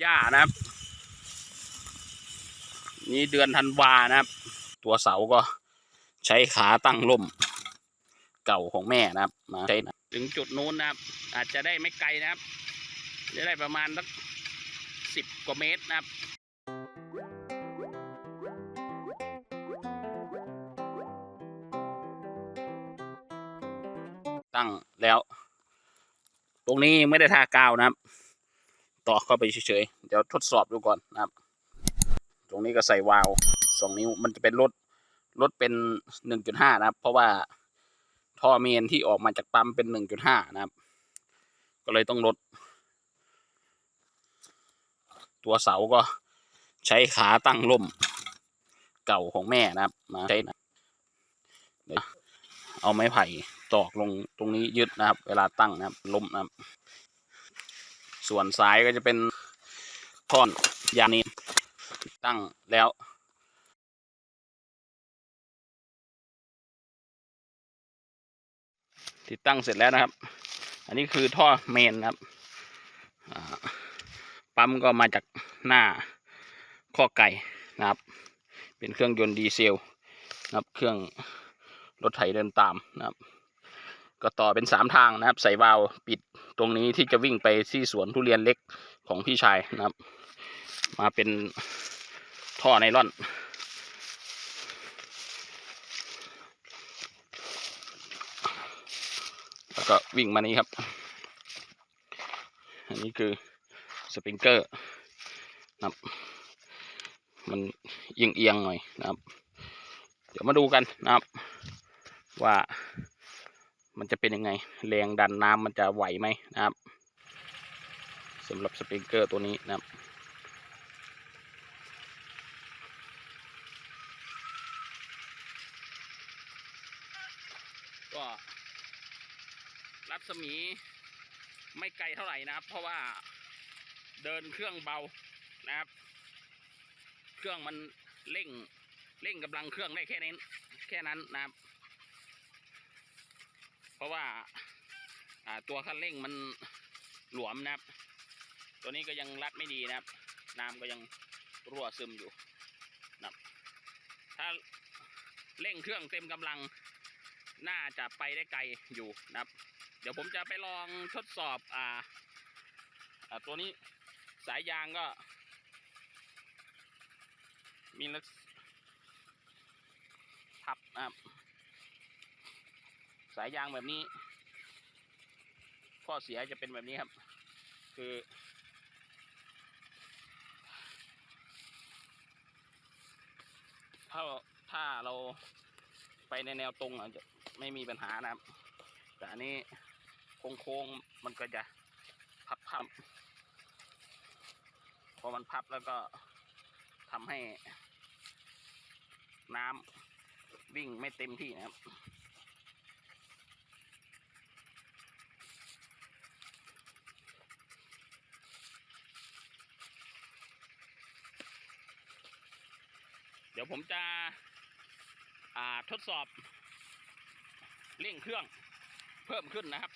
หญ้านะครับ นี่เดือนธันวานะครับ ตัวเสาก็ใช้ขาตั้งล่ม เก่าของแม่นะครับมาใช้ถึงจุดนู้นนะครับ อาจจะได้ไม่ไกลนะครับจะได้ประมาณสักสิบกว่าเมตรนะครับตั้งแล้ว ตรงนี้ไม่ได้ทากาวนะครับ ต่อเข้าไปเฉยๆ เดี๋ยวทดสอบดูก่อนนะครับ ตรงนี้ก็ใส่วาล์วสองนิ้วมันจะเป็นรถรถเป็นหนึ่งจุดห้านะครับ เพราะว่าท่อเมนที่ออกมาจากปั๊มเป็นหนึ่งจุดห้านะครับ ก็เลยต้องลด ตัวเสาก็ใช้ขาตั้งล่ม เก่าของแม่นะครับมาใช้นะเอาไม้ไผ่ตอกลงตรงนี้ยึดนะครับ เวลาตั้งนะครับล่มนะครับ ส่วนซ้ายก็จะเป็นท่อนยางนี้ตั้งแล้วติดตั้งเสร็จแล้วนะครับ อันนี้คือท่อเมนครับ ปั๊มก็มาจากหน้าข้อไก่นะครับ เป็นเครื่องยนต์ดีเซลนะครับ เครื่องรถไถเดินตามนะครับ ก็ต่อเป็นสามทางนะครับ ใส่วาล์วปิด ตรงนี้ที่จะวิ่งไปที่สวนทุเรียนเล็กของพี่ชายนะครับ มาเป็นท่อไนล่อน แล้วก็วิ่งมานี้ครับ อันนี้คือสปริงเกอร์นะครับมันเอียงเอียงๆหน่อยนะครับ เดี๋ยวมาดูกันนะครับว่า มันจะเป็นยังไง แรงดันน้ำมันจะไหวไหมนะครับสำหรับสปริงเกอร์ตัวนี้นะครับก็รัศมีไม่ไกลเท่าไหร่นะครับ เพราะว่าเดินเครื่องเบานะครับ เครื่องมันเร่งเร่งกำลังเครื่องได้แค่นี้แค่นั้นนะครับ ราะว่าตัวคันเร่งมันหลวมนะครับ ตัวนี้ก็ยังรัดไม่ดีนะครับ น้ำก็ยังรั่วซึมอยู่นะครับถ้าเร่งเครื่องเต็มกำลังน่าจะไปได้ไกลอยู่นะครับ เดี๋ยวผมจะไปลองทดสอบอ่าอ่าตัวนี้สายยางก็ มีลักษพับนะครับ สายยางแบบนี้ ข้อเสียจะเป็นแบบนี้ครับ คือ ถ้าถ้าเราไปในแนวตรงอาจจะไม่มีปัญหานะครับ แต่อันนี้โค้งๆมันก็จะพับพับพอมันพับแล้วก็ทำให้น้ำวิ่งไม่เต็มที่นะครับ เดี๋ยวผมจะอ่าทดสอบเร่งเครื่องเพิ่มขึ้นนะครับ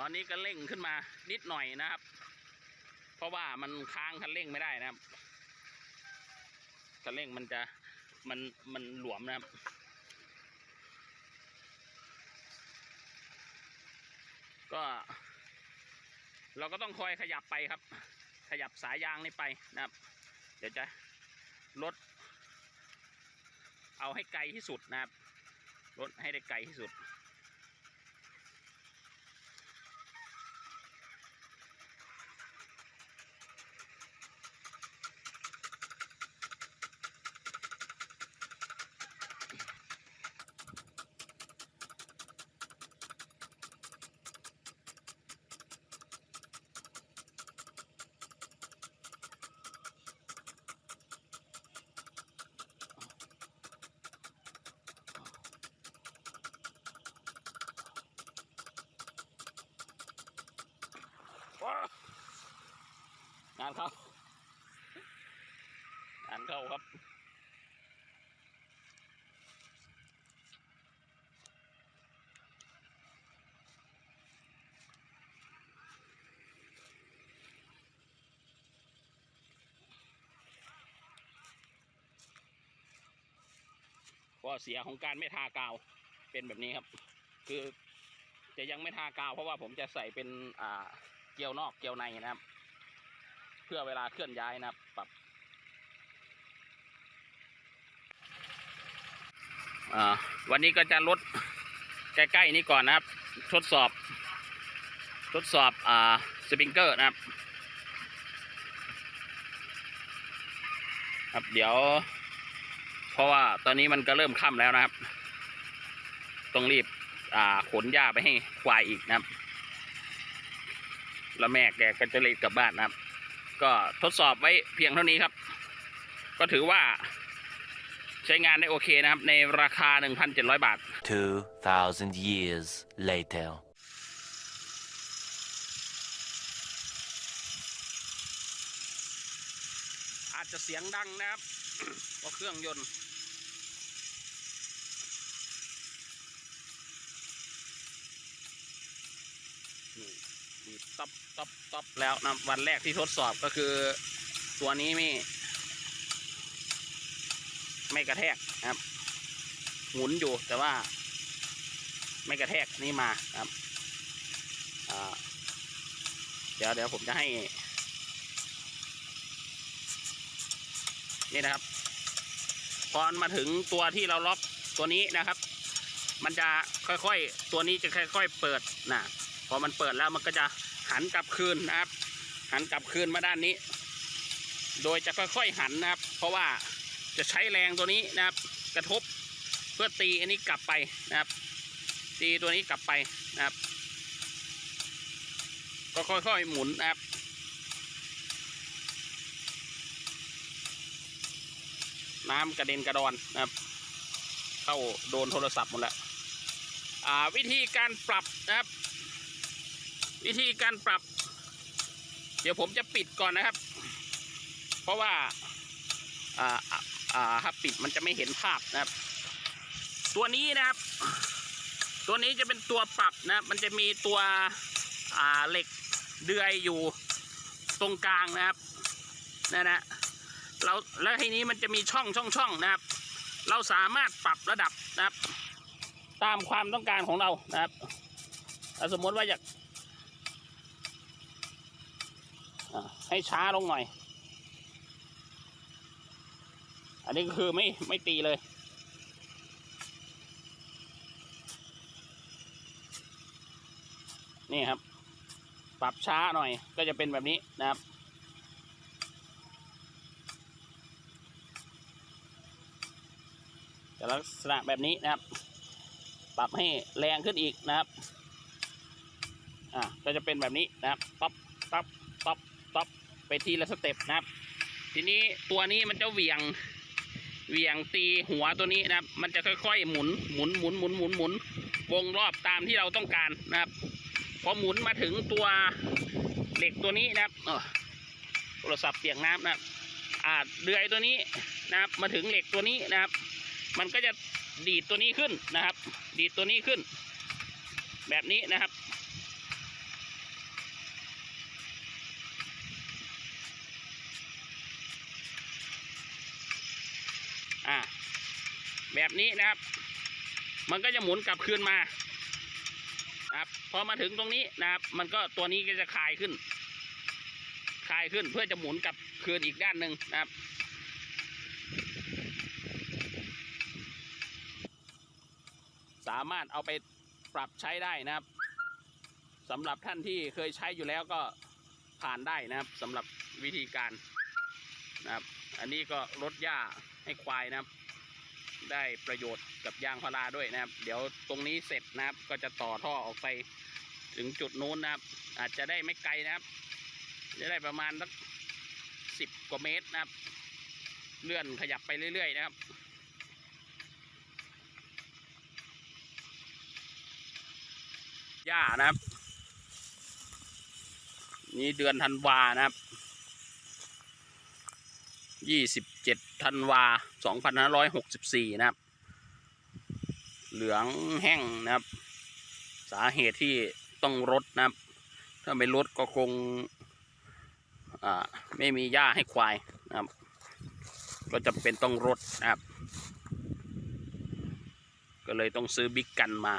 ตอนนี้ก็เร่งขึ้นมานิดหน่อยนะครับ เพราะว่ามันค้างคันเร่งไม่ได้นะครับคันเร่งมันจะมันมันหลวมนะครับ ก็ เราก็ต้องคอยขยับไปครับ ขยับสายยางนี่ไปนะครับ เดี๋ยวจะลดเอาให้ไกลที่สุดนะครับลดให้ได้ไกลที่สุดานเข้า งานเข้าครับ ข้อเสียของการไม่ทากาวเป็นแบบนี้ครับ คือจะยังไม่ทากาวเพราะว่าผมจะใส่เป็นอ่าเกลียวนอกเกลียวในนะครับ เพื่อเวลาเคลื่อนย้ายนะครับปรับวันนี้ก็จะลดใกล้ๆนี้ก่อนนะครับ ทดสอบ ทดสอบอสปริงเกอร์นะครับครับเดี๋ยว เพราะว่าตอนนี้มันก็เริ่มค่ำแล้วนะครับ ต้องรีบขนหญ้าไปให้ควายอีกนะครับ แล้วแม่แกก็จะรีบกลับบ้านนะครับ ก็ทดสอบไว้เพียงเท่านี้ครับ ก็ถือว่าใช้งานได้โอเคนะครับ ในราคา 1,700 บาท 2,000 years later. อาจจะเสียงดังนะครับเพราะเครื่องยนต์ นี่มี ต๊อปต๊อปต๊อปแล้วนะวันแรกที่ทดสอบก็คือ ตัวนี้ไม่ไม่กระแทกนะครับ หมุนอยู่แต่ว่า ไม่กระแทกนี่มาครับเดี๋ยวเดี๋ยวผมจะให้ นี่นะครับ พอมาถึงตัวที่เราล็อกตัวนี้นะครับ มันจะค่อยๆ ตัวนี้จะค่อย ๆ เปิดนะ พอมันเปิดแล้วมันก็จะหันกลับคืนนะครับ หันกลับคืนมาด้านนี้ โดยจะค่อยๆหันนะครับ เพราะว่าจะใช้แรงตัวนี้นะครับ กระทบเพื่อตีอันนี้กลับไปนะครับ ตีตัวนี้กลับไปนะครับ ก็ค่อยๆหมุนนะครับน้ำกระเด็นกระดอนนะครับ เข้าโดนโทรศัพท์หมดแล้ววิธีการปรับนะครับ วิธีการปรับ เดี๋ยวผมจะปิดก่อนนะครับ เพราะว่าอ่าอ่าถ้าปิดมันจะไม่เห็นภาพนะครับ ตัวนี้นะครับ ตัวนี้จะเป็นตัวปรับนะมันจะมีตัวอ่าเหล็กเดือยอยู่ตรงกลางนะครับนั่นนะเราแล้วทีนี้มันจะมีช่องช่องช่องนะครับ เราสามารถปรับระดับนะครับ ตามความต้องการของเรานะครับสมมติว่าอยากอะ ให้ช้าลงหน่อย อันนี้ก็คือไม่ไม่ตีเลย นี่ครับ ปรับช้าหน่อยก็จะเป็นแบบนี้นะครับจะลักษณะแบบนี้นะครับ ปรับให้แรงขึ้นอีกนะครับ อ่าก็จะเป็นแบบนี้นะครับต๊อปต๊อปต๊อป ต๊อปไปทีละสเต็ปนะครับ ทีนี้ตัวนี้มันจะเหวี่ยงเหวี่ยงตีหัวตัวนี้นะครับ มันจะค่อยๆหมุนหมุนหมุนหมุนหมุนหมุนวงรอบตามที่เราต้องการนะครับ พอหมุนมาถึงตัวเหล็กตัวนี้นะครับโทรศัพท์เปียกน้ำนะครับอ่าเดือยตัวนี้นะครับ มาถึงเหล็กตัวนี้นะครับ มันก็จะดีดตัวนี้ขึ้นนะครับ ดีดตัวนี้ขึ้น แบบนี้นะครับ อ่าแบบนี้นะครับ มันก็จะหมุนกลับคืนมาครับพอมาถึงตรงนี้นะครับ มันก็ตัวนี้ก็จะคลายขึ้น คลายขึ้นเพื่อจะหมุนกลับคืนอีกด้านหนึ่งนะครับ สามารถเอาไปปรับใช้ได้นะครับสำหรับท่านที่เคยใช้อยู่แล้วก็ผ่านได้นะครับสำหรับวิธีการนะครับ อันนี้ก็ลดหญ้า ให้ควายนะครับ ได้ประโยชน์กับยางพาราด้วยนะครับ เดี๋ยวตรงนี้เสร็จนะครับ ก็จะต่อท่อออกไปถึงจุดนู้นนะครับ อาจจะได้ไม่ไกลนะครับ จะได้ประมาณสักสิบกว่าเมตรนะครับ เลื่อนขยับไปเรื่อยๆนะครับหญ้านะครับ นี่เดือนธันวานะครับ ยี่สิบเจ็ดธันวาสองพันห้าร้อยหกสิบสี่นะครับ เหลืองแห้งนะครับ สาเหตุที่ต้องรดนะครับ ถ้าไม่รดก็คงไม่มีหญ้าให้ควายนะครับ ก็จำเป็นต้องรดนะครับ ก็เลยต้องซื้อบิ๊กกันมา